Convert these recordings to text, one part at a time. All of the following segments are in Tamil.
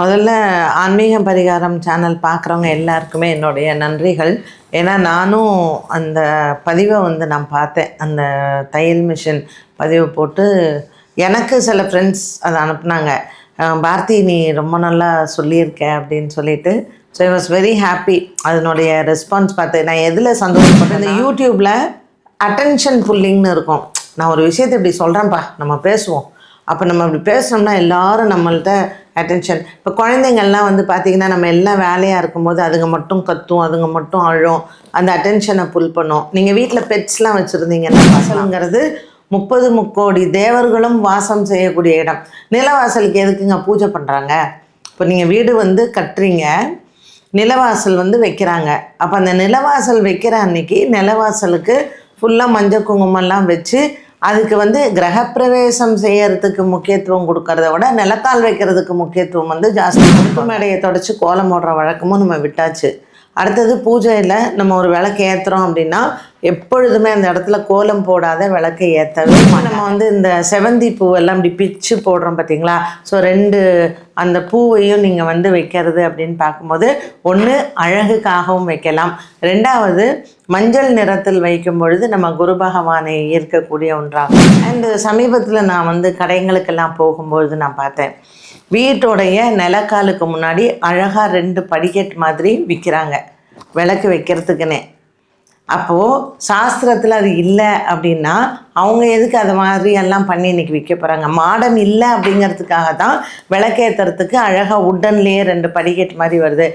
முதல்ல ஆன்மீக பரிகாரம் சேனல் பார்க்குறவங்க எல்லாருக்குமே என்னுடைய நன்றிகள். ஏன்னா நானும் அந்த பதிவை வந்து நான் பார்த்தேன். அந்த தையல் மிஷின் பதிவு போட்டு எனக்கு சில ஃப்ரெண்ட்ஸ் அதை அனுப்புனாங்க. பாரதி நீ ரொம்ப நல்லா சொல்லியிருக்க அப்படின்னு சொல்லிட்டு. So I was very happy அதனுடைய ரெஸ்பான்ஸ் பார்த்து நான் எதில் சந்தோஷப்பட்டேன் இந்த யூடியூப்பில் அட்டென்ஷன் புல்லிங்னு இருக்கும். நான் ஒரு விஷயத்தை இப்படி சொல்கிறேன்ப்பா நம்ம பேசுவோம். அப்போ நம்ம இப்படி பேசினோம்னா எல்லாரும் நம்மள்ட்ட அட்டென்ஷன் இப்போ குழந்தைங்கள்லாம் வந்து பார்த்திங்கன்னா நம்ம எல்லாம் வேலையாக இருக்கும்போது அதுங்க மட்டும் கத்தும் அதுங்க மட்டும் அழும். அந்த அட்டென்ஷனை புல் பண்ணும். நீங்கள் வீட்டில் பெட்ஸ்லாம் வச்சுருந்தீங்கன்னா வாசலுங்கிறது முப்பது முக்கோடி தேவர்களும் வாசம் செய்யக்கூடிய இடம். நிலவாசலுக்கு எதுக்குங்க பூஜை பண்ணுறாங்க இப்போ நீங்கள் வீடு வந்து கட்டுறீங்க நிலவாசல் வந்து வைக்கிறாங்க. அப்போ அந்த நிலவாசல் வைக்கிற அன்னைக்கு நிலவாசலுக்கு ஃபுல்லாக மஞ்சள் குங்குமம்லாம் வச்சு அதுக்கு வந்து கிரகப்பிரவேசம் செய்யறதுக்கு முக்கியத்துவம் கொடுக்கறத விட நிலத்தால் வைக்கிறதுக்கு முக்கியத்துவம் வந்து ஜாஸ்தி. மேடையை தொடச்சி கோலம் போடுற வழக்கமும் நம்ம விட்டாச்சு. அடுத்தது பூஜையில் நம்ம ஒரு விளக்கு ஏற்றுறோம் அப்படின்னா எப்பொழுதுமே அந்த இடத்துல கோலம் போடாத விளக்கை ஏற்றவே நம்ம வந்து இந்த செவந்தி பூவெல்லாம் இப்படி பிச்சு போடுறோம் பார்த்தீங்களா? ஸோ ரெண்டு அந்த பூவையும் நீங்கள் வந்து வைக்கிறது அப்படின்னு பார்க்கும்போது ஒன்று அழகுக்காகவும் வைக்கலாம். ரெண்டாவது மஞ்சள் நிறத்தில் வைக்கும் பொழுது நம்ம குரு பகவானை ஈர்க்கக்கூடிய ஒன்றாகும். அண்டு சமீபத்தில் நான் வந்து கடைங்களுக்கெல்லாம் போகும்பொழுது நான் பார்த்தேன். வீட்டோடைய நிலக்காலுக்கு முன்னாடி அழகாக ரெண்டு படிக்கட் மாதிரி விற்கிறாங்க விளக்கு வைக்கிறதுக்குன்னே. அப்போது சாஸ்திரத்தில் அது இல்லை அப்படின்னா அவங்க எதுக்கு அதை மாதிரி எல்லாம் பண்ணி இன்றைக்கி விற்க போகிறாங்க மாடம் இல்லை அப்படிங்கிறதுக்காக தான் விளக்கேற்றுறதுக்கு அழகாக உட்டன்லேயே ரெண்டு படிக்கட் மாதிரி வருது.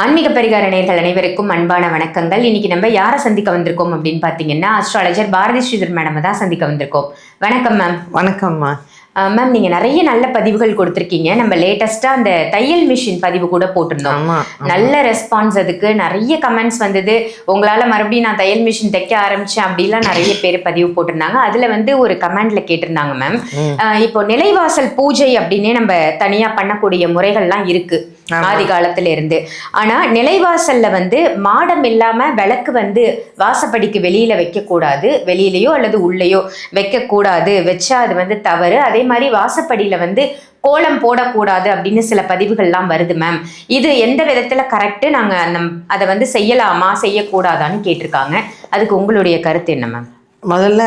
ஆன்மீக பரிகார நேர்கள் அனைவருக்கும் அன்பான வணக்கங்கள். இன்னைக்கு நம்ம யாரை சந்திக்க வந்திருக்கோம் அப்படின்னு பார்த்தீங்கன்னா அஸ்ட்ராலஜர் பாரதி ஸ்ரீதர் மேடம் தான் சந்திக்க வந்திருக்கோம். வணக்கம் மேம் வணக்கம்மா மேம் நீங்கள் நிறைய நல்ல பதிவுகள் கொடுத்துருக்கீங்க. நம்ம லேட்டஸ்ட்டாக அந்த தையல் மிஷின் பதிவு கூட போட்டிருந்தோம். நல்ல ரெஸ்பான்ஸ் அதுக்கு நிறைய கமெண்ட்ஸ் வந்தது. உங்களால மறுபடியும் நான் தையல் மிஷின் தைக்க ஆரம்பிச்சேன் அப்படிலாம் நிறைய பேர் பதிவு போட்டிருந்தாங்க. அதுல வந்து ஒரு கமெண்ட்ல கேட்டிருந்தாங்க மேம் இப்போ நிலைவாசல் பூஜை அப்படின்னே நம்ம தனியா பண்ணக்கூடிய முறைகள்லாம் இருக்கு. ஆதி காலத்துல இருந்து ஆனா நிலைவாசல்ல வந்து மாடம் இல்லாம விளக்கு வந்து வாசப்படிக்கு வெளியில வைக்க கூடாது வெளியிலயோ அல்லது உள்ளேயோ வைக்க கூடாது வச்சா அது வந்து தவறு. அதே மாதிரி வாசப்படியில வந்து கோலம் போடக்கூடாது அப்படின்னு சில பதிவுகள்லாம் வருது மேம் இது எந்த விதத்துல கரெக்டு நாங்க அந்த அதை வந்து செய்யலாமா? செய்யக்கூடாதான்னு கேட்டிருக்காங்க. அதுக்கு உங்களுடைய கருத்து என்ன மேம் முதல்ல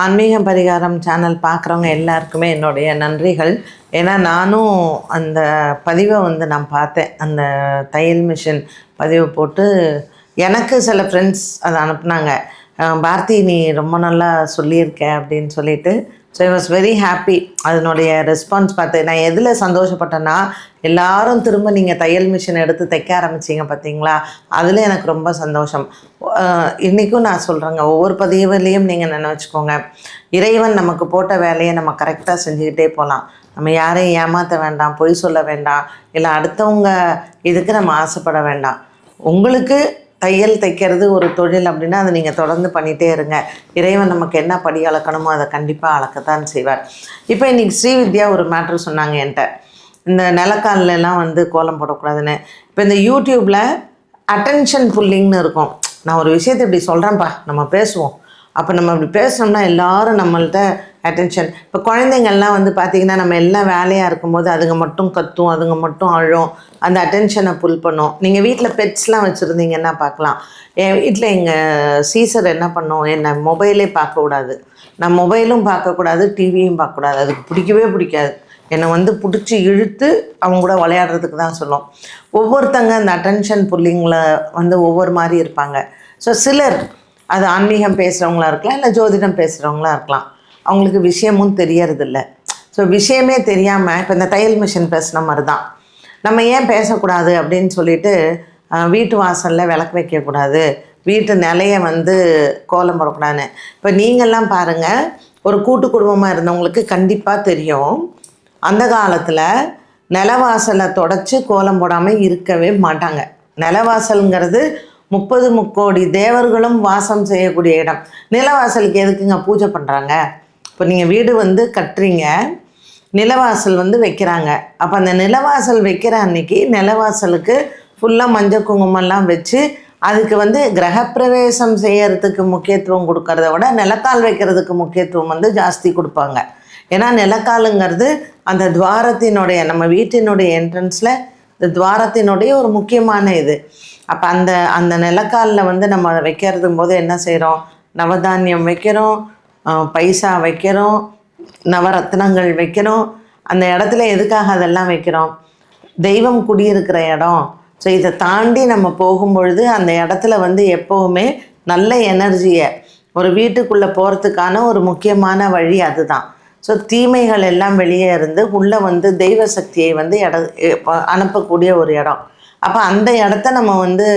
ஆன்மீகம் பரிகாரம் சேனல் பார்க்குறவங்க எல்லாருக்குமே என்னுடைய நன்றிகள். ஏன்னா நானும் அந்த பதிவை வந்து நான் பார்த்தேன். அந்த தையல் மிஷின் பதிவு போட்டு எனக்கு சில ஃப்ரெண்ட்ஸ் அதை அனுப்புனாங்க. பாரதி நீ ரொம்ப நல்லா சொல்லியிருக்க அப்படின்னு சொல்லிட்டு so I was very happy அதனுடைய ரெஸ்பான்ஸ் பார்த்து நான் எதில் சந்தோஷப்பட்டேன்னா எல்லாரும் திரும்ப நீங்கள் தையல் மிஷின் எடுத்து தைக்க ஆரம்பிச்சீங்க பார்த்தீங்களா? அதில் எனக்கு ரொம்ப சந்தோஷம். இன்றைக்கும் நான் சொல்கிறேங்க ஒவ்வொரு பதிவுலேயும் நீங்கள் நினச்சிக்கோங்க. இறைவன் நமக்கு போட்ட வேலையை நம்ம கரெக்டாக செஞ்சுக்கிட்டே போகலாம் நம்ம யாரையும் ஏமாற்ற வேண்டாம் பொய் சொல்ல வேண்டாம். இல்லை அடுத்தவங்க இதுக்கு நம்ம ஆசைப்பட வேண்டாம். உங்களுக்கு தையல் தைக்கிறது ஒரு தொழில் அப்படின்னா அதை நீங்கள் தொடர்ந்து பண்ணிகிட்டே இருங்க. இறைவன் நமக்கு என்ன படி அளக்கணுமோ அதை கண்டிப்பாக அளக்கத்தான் செய்வார். இப்போ இன்றைக்கி ஸ்ரீவித்யா ஒரு மேட்ரு சொன்னாங்க என்கிட்ட. இந்த நிலக்கால்ல வந்து கோலம் போடக்கூடாதுன்னு. இப்போ இந்த யூடியூப்பில் அட்டென்ஷன் புல்லிங்னு இருக்கும். நான் ஒரு விஷயத்தை இப்படி சொல்கிறேன்ப்பா நம்ம பேசுவோம். அப்போ நம்ம இப்படி பேசணும்னா எல்லாரும் நம்மள்கிட்ட அட்டென்ஷன் இப்போ குழந்தைங்கள்லாம் வந்து பார்த்திங்கன்னா நம்ம எல்லாம் வேலையாக இருக்கும்போது அதுங்க மட்டும் கத்தும் அதுங்க மட்டும் அழும். அந்த அட்டென்ஷனை புல் பண்ணும். நீங்கள் வீட்டில் பெட்ஸ்லாம் வச்சுருந்தீங்கன்னா பார்க்கலாம் என் வீட்டில் எங்கள் சீசர் என்ன பண்ணோம்? என்ன மொபைலே பார்க்கக்கூடாது நான் மொபைலும் பார்க்கக்கூடாது டிவியும் பார்க்கக்கூடாது அதுக்கு பிடிக்கவே பிடிக்காது. என்னை வந்து பிடிச்சி இழுத்து அவங்க கூட விளையாடுறதுக்கு தான் சொல்லும். ஒவ்வொருத்தங்க அந்த அட்டென்ஷன் புல்லிங்கில் வந்து ஒவ்வொரு மாதிரி இருப்பாங்க. ஸோ சிலர் அது ஆன்மீகம் பேசுகிறவங்களா இருக்கலாம் இல்லை ஜோதிடம் பேசுகிறவங்களா இருக்கலாம். அவங்களுக்கு விஷயமும் தெரியறதில்ல. ஸோ விஷயமே தெரியாமல் இப்போ இந்த தையல் மிஷின் பேசுன மாதிரி தான் நம்ம ஏன் பேசக்கூடாது அப்படின்னு சொல்லிட்டு வீட்டு வாசலில் விளக்கு வைக்கக்கூடாது. வீட்டு நிலைய வந்து கோலம் போடக்கூடாதுன்னு. இப்போ நீங்கள்லாம் பாருங்கள் ஒரு கூட்டு குடும்பமாக இருந்தவங்களுக்கு கண்டிப்பாக தெரியும். அந்த காலத்தில் நிலவாசலை தொடச்சி கோலம் போடாமல் இருக்கவே மாட்டாங்க. நிலவாசலுங்கிறது முப்பது முக்கோடி தேவர்களும் வாசம் செய்யக்கூடிய இடம். நிலவாசலுக்கு எதுக்குங்க பூஜை பண்ணுறாங்க இப்போ நீங்கள் வீடு வந்து கட்டுறீங்க நிலவாசல் வந்து வைக்கிறாங்க. அப்போ அந்த நிலவாசல் வைக்கிற அன்னைக்கு நிலவாசலுக்கு ஃபுல்லாக மஞ்சள் குங்குமம்லாம் வச்சு அதுக்கு வந்து கிரகப்பிரவேசம் செய்யறதுக்கு முக்கியத்துவம் கொடுக்கறத விட நிலக்கால் வைக்கிறதுக்கு முக்கியத்துவம் வந்து ஜாஸ்தி கொடுப்பாங்க. ஏன்னா நிலக்காலுங்கிறது அந்த துவாரத்தினுடைய நம்ம வீட்டினுடைய என்ட்ரன்ஸில் இந்த துவாரத்தினுடைய ஒரு முக்கியமான இது. அப்போ அந்த அந்த நிலக்காலில் வந்து நம்ம வைக்கிறதும் போது என்ன செய்கிறோம் நவதானியம் வைக்கிறோம். பைசா வைக்கிறோம் நவரத்னங்கள் வைக்கிறோம் அந்த இடத்துல எதுக்காக அதெல்லாம் வைக்கிறோம்? தெய்வம் குடியிருக்கிற இடம். ஸோ இதை தாண்டி நம்ம போகும்பொழுது அந்த இடத்துல வந்து எப்போவுமே நல்ல எனர்ஜியை ஒரு வீட்டுக்குள்ளே போகிறதுக்கான ஒரு முக்கியமான வழி அதுதான். ஸோ தீமைகள் எல்லாம் வெளியே இருந்து உள்ளே வந்து தெய்வ சக்தியை வந்து இட அனுப்பக்கூடிய ஒரு இடம். அப்போ அந்த இடத்த நம்ம வந்து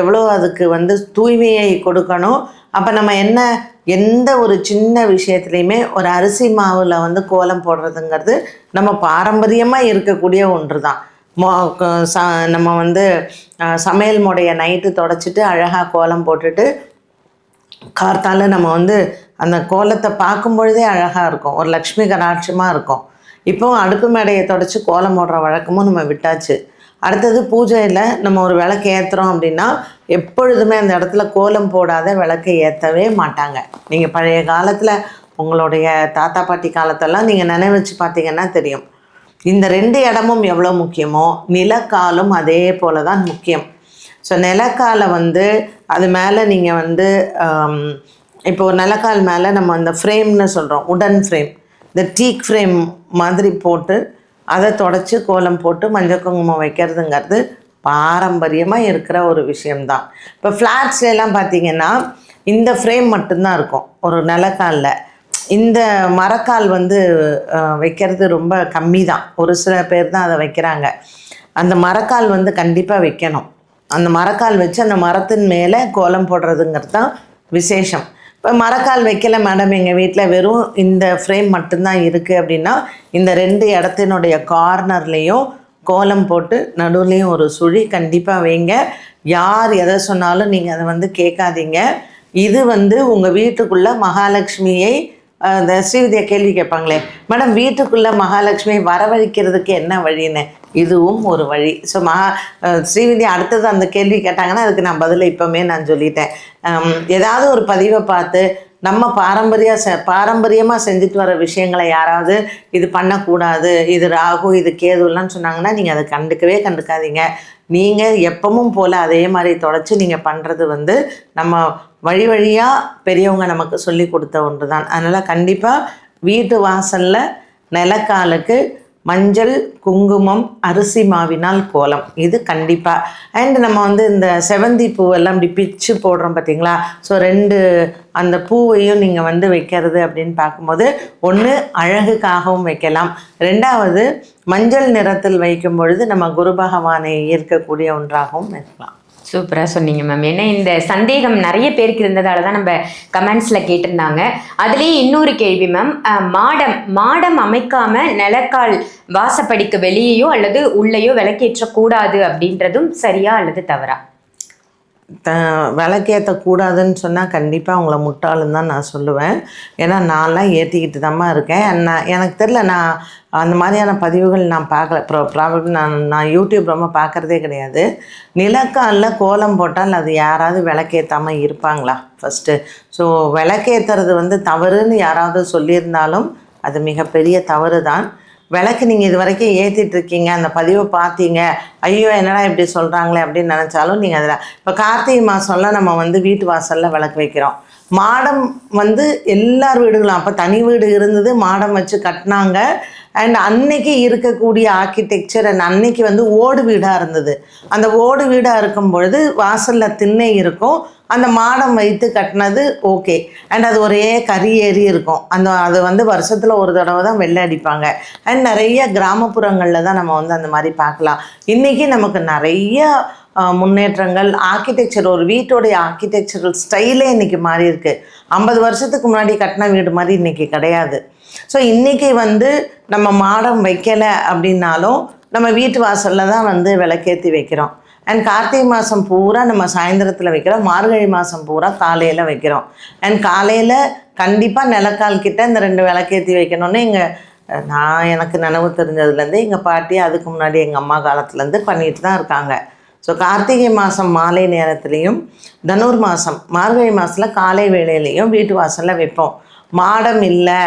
எவ்வளோ அதுக்கு வந்து தூய்மையை கொடுக்கணும். அப்போ நம்ம என்ன எந்த ஒரு சின்ன விஷயத்துலையுமே ஒரு அரிசி மாவில் வந்து கோலம் போடுறதுங்கிறது நம்ம பாரம்பரியமாக இருக்கக்கூடிய ஒன்று தான் மோ ச நம்ம வந்து சமையல் முடைய நைட்டு தொடச்சிட்டு அழகாக கோலம் போட்டுட்டு கார்த்தால நம்ம வந்து அந்த கோலத்தை பார்க்கும் பொழுதே அழகாக இருக்கும். ஒரு லக்ஷ்மி கடாட்சமாக இருக்கும். இப்போ அடுப்பு மேடையை தொடச்சி கோலம் போடுற வழக்கமும் நம்ம விட்டாச்சு. அடுத்தது பூஜையில் நம்ம ஒரு விளக்கு ஏற்றுறோம் அப்படின்னா எப்பொழுதுமே அந்த இடத்துல கோலம் போடாத விளக்கை ஏற்றவே மாட்டாங்க. நீங்கள் பழைய காலத்தில் உங்களுடைய தாத்தா பாட்டி காலத்தெல்லாம் நீங்கள் நினைவச்சு பார்த்தீங்கன்னா தெரியும். இந்த ரெண்டு இடமும் எவ்வளோ முக்கியமோ நிலக்காலும் அதே போல தான் முக்கியம். ஸோ நிலக்காலை வந்து அது மேலே நீங்கள் வந்து இப்போ ஒரு நிலக்கால் மேலே நம்ம அந்த ஃப்ரேம்னு சொல்கிறோம் உடன் ஃப்ரேம் இந்த டீக் ஃப்ரேம் மாதிரி போட்டு அதை தொடச்சி கோலம் போட்டு மஞ்சள் குங்குமம் வைக்கிறதுங்கிறது பாரம்பரியமாக இருக்கிற ஒரு விஷயம்தான். இப்போ ஃப்ளாட்ஸ்லாம் பார்த்தீங்கன்னா இந்த ஃப்ரேம் மட்டும்தான் இருக்கும். ஒரு நிலக்காலில். இந்த மரக்கால் வந்து வைக்கிறது ரொம்ப கம்மி தான் ஒரு சில பேர் தான் அதை வைக்கிறாங்க. அந்த மரக்கால் வந்து கண்டிப்பாக வைக்கணும். அந்த மரக்கால் வச்சு அந்த மரத்தின் மேலே கோலம் போடுறதுங்கிறது தான் விசேஷம். மரக்கால் வைக்கல மேடம் எங்கள் வீட்டில் வெறும் இந்த ஃப்ரேம் மட்டும்தான் இருக்குது அப்படின்னா இந்த ரெண்டு இடத்தினுடைய கார்னர்லேயும் கோலம் போட்டு நடுவுலையும் ஒரு சுழி கண்டிப்பாக வைங்க. யார் எதை சொன்னாலும் நீங்கள் அதை வந்து கேட்காதீங்க. இது வந்து உங்கள் வீட்டுக்குள்ளே மகாலட்சுமியை இந்த ஸ்ரீவித்யா கேள்வி கேட்பாங்களே மேடம் வீட்டுக்குள்ளே மகாலட்சுமியை வரவழைக்கிறதுக்கு என்ன வழின்னு? இதுவும் ஒரு வழி. ஸோ மகா ஸ்ரீவிதி அடுத்தது அந்த கேள்வி கேட்டாங்கன்னா அதுக்கு நான் பதில் இப்போமே நான் சொல்லிட்டேன். ஏதாவது ஒரு பதிவை பார்த்து நம்ம பாரம்பரிய செ பாரம்பரியமாக செஞ்சுட்டு வர விஷயங்களை யாராவது இது பண்ணக்கூடாது இது ராகு இது கேதுலாம் சொன்னாங்கன்னா நீங்கள் அதை கண்டுக்கவே கண்டுக்காதீங்க. நீங்கள் எப்பவும் போல் அதே மாதிரி தொடச்சி நீங்கள் பண்ணுறது வந்து நம்ம வழி வழியாக பெரியவங்க நமக்கு சொல்லி கொடுத்த ஒன்று தான் அதனால் கண்டிப்பாக வீட்டு வாசலில் நிலக்காலுக்கு மஞ்சள் குங்குமம் அரிசி மாவினால் கோலம். இது கண்டிப்பாக அண்ட் நம்ம வந்து இந்த செவந்தி பூவெல்லாம் இப்படி பிச்சு போடுறோம் பார்த்தீங்களா ஸோ ரெண்டு அந்த பூவையும் நீங்கள் வந்து வைக்கிறது அப்படின்னு பார்க்கும்போது ஒன்று அழகுக்காகவும் வைக்கலாம். ரெண்டாவது மஞ்சள் நிறத்தில் வைக்கும் பொழுது நம்ம குரு பகவானை ஈர்க்கக்கூடிய ஒன்றாகவும் இருக்கலாம். சூப்பராக சொன்னீங்க மேம் ஏன்னா இந்த சந்தேகம் நிறைய பேருக்கு இருந்ததால தான் நம்ம கமெண்ட்ஸில் கேட்டிருந்தாங்க. அதுலேயே இன்னொரு கேள்வி மேம் மாடம் மாடம் அமைக்காம நிலக்கால் வாசப்படிக்கு வெளியேயோ அல்லது உள்ளேயோ விளக்கேற்றக்கூடாது அப்படின்றதும் சரியா அல்லது தவறா? த விளக்கேற்றக்கூடாதுன்னு சொன்னால் கண்டிப்பாக அவங்கள முட்டாளுன்னு தான் நான் சொல்லுவேன். ஏன்னா நான்லாம் ஏற்றிக்கிட்டு தாம்மா இருக்கேன். நான் எனக்கு தெரில நான் அந்த மாதிரியான பதிவுகள் நான் பார்க்கல. ப்ரோ ப்ராபப்ளி நான் நான் யூடியூப் ரொம்ப பார்க்குறதே கிடையாது. நிலக்காலில் கோலம் போட்டால் அது யாராவது விளக்கேற்றாமல் இருப்பாங்களா? ஃபஸ்ட்டு ஸோ விளக்கேற்றுறது வந்து தவறுன்னு யாராவது சொல்லியிருந்தாலும் அது மிகப்பெரிய தவறு தான் விளக்கு நீங்கள் இது வரைக்கும் ஏற்றிட்டு இருக்கீங்க அந்த பதிவை பார்த்தீங்க. ஐயோ என்னடா இப்படி சொல்கிறாங்களே அப்படின்னு நினச்சாலும் நீங்கள் அதில் இப்போ கார்த்திகை மாதம்லாம் நம்ம வந்து வீட்டு வாசலில் விளக்கு வைக்கிறோம். மாடம் வந்து எல்லார் வீடுகளும் அப்போ தனி வீடு இருந்தது மாடம் வச்சு கட்டினாங்க. அண்ட் அன்னைக்கு இருக்கக்கூடிய ஆர்கிடெக்சர் அண்ட் அன்னைக்கு வந்து ஓடு வீடாக இருந்தது. அந்த ஓடு வீடாக இருக்கும் பொழுது வாசலில் திண்ணை இருக்கும். அந்த மாடம் வைத்து கட்டினது ஓகே அண்ட் அது ஒரே கறி ஏறி இருக்கும். அந்த அது வந்து வருஷத்தில் ஒரு தடவை தான் வெள்ளை அடிப்பாங்க. அண்ட் நிறைய கிராமப்புறங்களில் தான் நம்ம வந்து அந்த மாதிரி பார்க்கலாம். இன்றைக்கி நமக்கு நிறைய முன்னேற்றங்கள் ஆர்கிடெக்சர் ஒரு வீட்டோடைய ஆர்கிடெக்சரல் ஸ்டைலே இன்றைக்கி மாறி இருக்குது ஐம்பது வருஷத்துக்கு முன்னாடி கட்டின வீடு மாதிரி இன்றைக்கி கிடையாது. ஸோ இன்றைக்கி வந்து நம்ம மாடம் வைக்கலை அப்படின்னாலும் நம்ம வீட்டு வாசலில் தான் வந்து விளக்கேற்றி வைக்கிறோம். அண்ட் கார்த்திகை மாதம் பூரா நம்ம சாயந்தரத்தில் வைக்கிறோம். மார்கழி மாதம் பூரா காலையில் வைக்கிறோம். அண்ட் காலையில் கண்டிப்பாக நிலக்கால் கிட்ட இந்த ரெண்டு விளக்கேற்றி வைக்கணும்னு எங்கள் நான் எனக்கு நினைவு தெரிஞ்சதுலேருந்து எங்கள் பாட்டி அதுக்கு முன்னாடி எங்கள் அம்மா காலத்துலேருந்து பண்ணிட்டு தான் இருக்காங்க. ஸோ கார்த்திகை மாதம் மாலை நேரத்துலேயும் தனுர் மாதம் மார்கழி மாதத்தில் காலை வேளையிலையும் வீட்டு வாசலில் வைப்போம். மாடம் இல்லை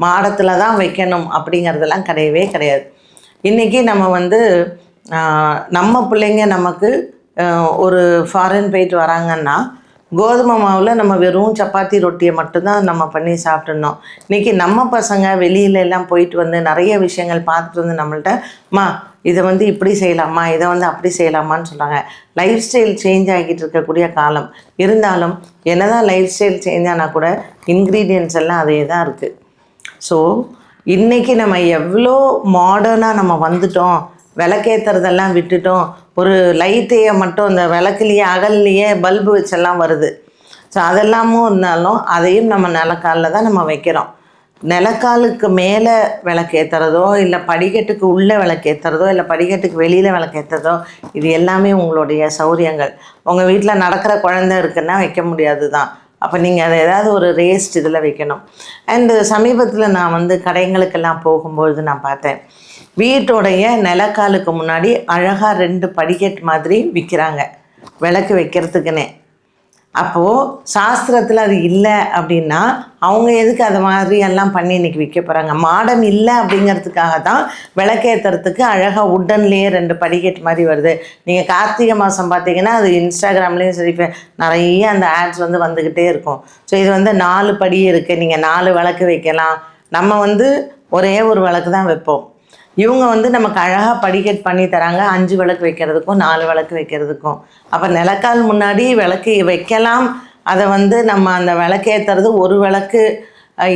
மாடத்தில் தான் வைக்கணும் அப்படிங்கிறதெல்லாம் கிடையவே கிடையாது. இன்றைக்கி நம்ம வந்து நம்ம பிள்ளைங்க நமக்கு ஒரு ஃபாரின் போயிட்டு வராங்கன்னா கோதுமை மாவில் நம்ம வெறும் சப்பாத்தி ரொட்டியை மட்டும்தான் நம்ம பண்ணி சாப்பிட்டுருந்தோம் இன்றைக்கி நம்ம பசங்க வெளியில எல்லாம் போயிட்டு வந்து நிறைய விஷயங்கள் பார்த்துட்டு வந்து நம்மள்ட்ட மா இதை வந்து இப்படி செய்யலாமா? இதை வந்து அப்படி செய்யலாமான்னு சொல்கிறாங்க லைஃப் ஸ்டைல் சேஞ்ச் ஆகிட்டு இருக்கக்கூடிய காலம். இருந்தாலும் என்னதான் லைஃப் ஸ்டைல் சேஞ்ச் ஆனால் கூட இன்க்ரீடியன்ஸ் எல்லாம் அதே தான் இருக்குது ஸோ இன்றைக்கி நம்ம எவ்வளோ மாடர்னாக நம்ம வந்துட்டோம் விளக்கேற்றுறதெல்லாம் விட்டுட்டோம் ஒரு லைட்டையே மட்டும் இந்த விளக்குலேயே அகல்லையே பல்பு வச்செல்லாம் வருது. ஸோ அதெல்லாமும் இருந்தாலும் அதையும் நம்ம நிலக்காலில் தான் நம்ம வைக்கிறோம். நிலக்காலுக்கு மேலே விளக்கேற்றுறதோ இல்லை படிக்கட்டுக்கு உள்ளே விளக்கேற்றுறதோ இல்லை படிக்கட்டுக்கு வெளியில் விளக்கேற்றுறதோ இது எல்லாமே உங்களுடைய சௌரியங்கள். உங்கள் வீட்டில் நடக்கிற குழந்தை இருக்குன்னா வைக்க முடியாது தான் அப்போ நீங்கள் அதை ஏதாவது ஒரு ரேஸ்ட் இதில் வைக்கணும். அண்டு சமீபத்தில் நான் வந்து கடைங்களுக்கெல்லாம் போகும்பொழுது நான் பார்த்தேன். வீட்டோடைய நிலக்காலுக்கு முன்னாடி அழகாக ரெண்டு படிக்கட் மாதிரி விற்கிறாங்க விளக்கு வைக்கிறதுக்குன்னே. அப்போது சாஸ்திரத்தில் அது இல்லை அப்படின்னா அவங்க எதுக்கு அது மாதிரி எல்லாம் பண்ணி இன்றைக்கி விற்க போகிறாங்க மாடம் இல்லை அப்படிங்கிறதுக்காக தான் விளக்கேற்றுறதுக்கு அழகாக உட்டன்லேயே ரெண்டு படிக்கட் மாதிரி வருது. நீங்கள் கார்த்திகை மாதம் பார்த்தீங்கன்னா அது இன்ஸ்டாகிராம்லேயும் சரி நிறைய அந்த ஆட்ஸ் வந்து வந்துக்கிட்டே இருக்கும். ஸோ இது வந்து நாலு படி இருக்குது நீங்கள் நாலு விளக்கு வைக்கலாம். நம்ம வந்து ஒரே ஒரு விளக்கு தான் வைப்போம். இவங்க வந்து நமக்கு அழகாக படிக்கட் பண்ணி தராங்க. அஞ்சு விளக்கு வைக்கிறதுக்கும் நாலு விளக்கு வைக்கிறதுக்கும். அப்போ நிலக்கால் முன்னாடி விளக்கு வைக்கலாம். அதை வந்து நம்ம அந்த விளக்கேற்றுறது ஒரு விளக்கு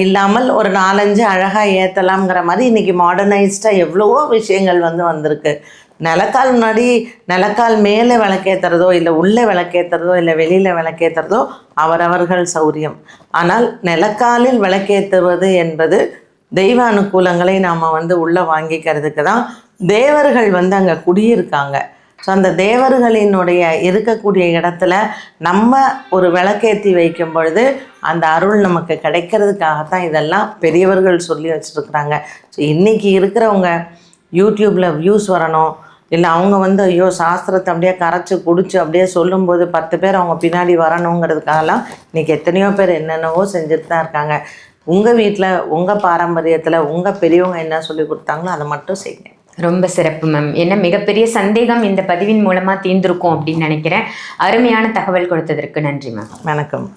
இல்லாமல் ஒரு நாலஞ்சு அழகாக ஏற்றலாம்ங்கிற மாதிரி இன்றைக்கி மாடர்னைஸ்டாக எவ்வளவோ விஷயங்கள் வந்து வந்திருக்கு. நிலக்கால் முன்னாடி நிலக்கால் மேலே விளக்கேற்றுறதோ இல்லை உள்ளே விளக்கேற்றுறதோ இல்லை வெளியில் விளக்கேற்றுறதோ அவரவர்கள் சௌரியம். ஆனால் நிலக்காலில் விளக்கேற்றுவது என்பது தெய்வ அனுகூலங்களை நாம் வந்து உள்ளே வாங்கிக்கிறதுக்கு தான் தேவர்கள் வந்து அங்கே குடியிருக்காங்க. ஸோ அந்த தேவர்களினுடைய இருக்கக்கூடிய இடத்துல நம்ம ஒரு விளக்கேற்றி வைக்கும் பொழுது அந்த அருள் நமக்கு கிடைக்கிறதுக்காகத்தான் இதெல்லாம் பெரியவர்கள் சொல்லி வச்சுருக்குறாங்க. ஸோ இன்றைக்கி இருக்கிறவங்க யூடியூப்பில் வியூஸ் வரணும். இல்லை அவங்க வந்து ஐயோ சாஸ்திரத்தை அப்படியே கரைச்சி குடிச்சு அப்படியே சொல்லும்போது பத்து பேர் அவங்க பின்னாடி வரணுங்கிறதுக்காகலாம் இன்றைக்கி எத்தனையோ பேர் என்னென்னவோ செஞ்சுட்டு தான் இருக்காங்க. உங்கள் வீட்டில் உங்கள் பாரம்பரியத்தில் உங்கள் பெரியவங்க என்ன சொல்லி கொடுத்தாங்களோ அதை மட்டும் செய்யுங்க. ரொம்ப சிறப்பு மேம் என்ன மிகப்பெரிய சந்தேகம் இந்த பதிவின் மூலமா தீர்ந்திருக்கும் அப்படின்னு நினைக்கிறேன். அருமையான தகவல் கொடுத்ததற்கு நன்றி மேம் வணக்கம்.